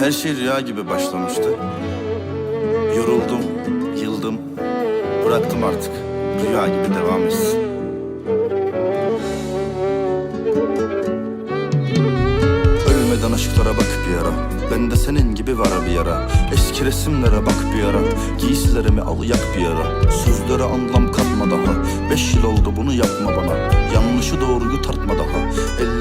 Her şey rüya gibi başlamıştı. Yoruldum, yıldım. Bıraktım artık. Rüya gibi devam etsin. Ölmeden aşklara bak bir ara Ben de senin gibi var bir ara Eski resimlere bak bir ara Giysilerimi al yak bir ara Sözlere anlam katma daha Beş yıl oldu bunu yapma bana Yanlışı doğruyu tartma daha Ellerimi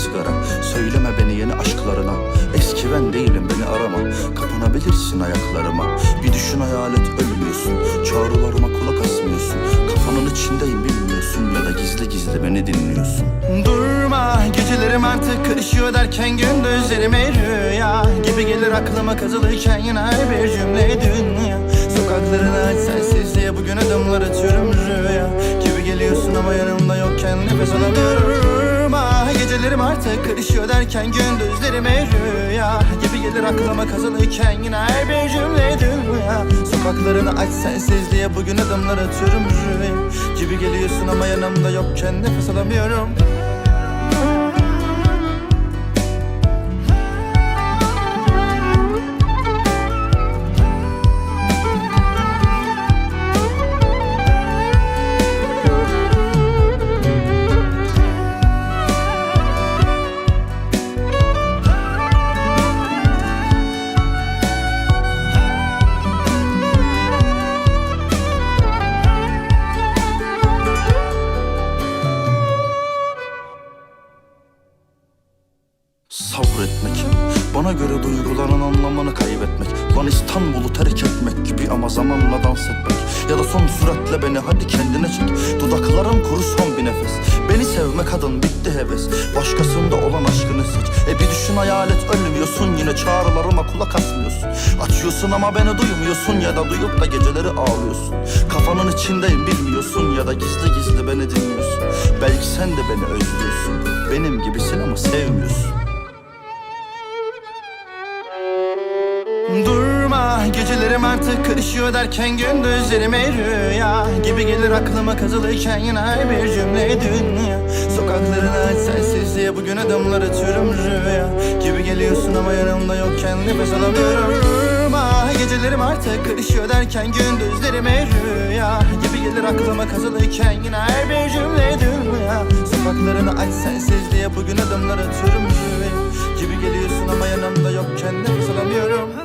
sigara. Söyleme beni yeni aşklarına. Eski ben değilim beni arama. Kapanabilirsin ayaklarıma. Bir düşün hayal et ölmüyorsun. Çağrılarıma kulak asmıyorsun. Kafanın içindeyim bilmiyorsun. Ya da gizli gizli beni dinliyorsun. Durma gecelerim artık karışıyor derken gündüzlerime rüya. Gibi gelir aklıma kazılıyken yine bir cümle dünya. Sokaklarını Gecelerim artık karışıyor derken gündüzlerime rüya Gibi gelir aklıma kazılıyken yine her bir cümle dünya. Sokaklarını aç sensizliğe bugün adımlar atıyorum rüya. Gibi geliyorsun ama yanımda yokken nefes alamıyorum Sabretmek Bana göre duyguların anlamını kaybetmek. Lan İstanbul'u terk etmek gibi ama zamanla dans etmek. Ya da son süratle beni hadi kendine çek. Dudaklarım kuru son bir nefes. Beni sevme kadın bitti heves. Başkasında olan aşkını seç. E bir düşün hayal et ölmüyorsun Yine. Çağrılarıma kulak asmıyorsun. Açıyorsun ama beni duymuyorsun Ya da duyup da geceleri ağlıyorsun. Kafanın içindeyim bilmiyorsun Ya da gizli gizli beni dinliyorsun. Belki sen de beni özlüyorsun. Benim gibisin ama sevmiyorsun artık karışıyor derken gündüzlerime rüya Gibi gelir aklıma kazılıyken yine her bir cümle dünya. Sokaklarını sensizliğe bugün adımlar atıyorum rüya Gibi geliyorsun ama yanımda yokken nefes alamıyorum. Durma gecelerim artık karışıyor derken gündüzlerime rüya Gibi gelir aklıma kazılıyken yine her bir cümle dünya. Sokaklarını aç sensizliğe bugün adımlar atıyorum rüya Gibi geliyorsun ama yanımda yokken nefes alamıyorum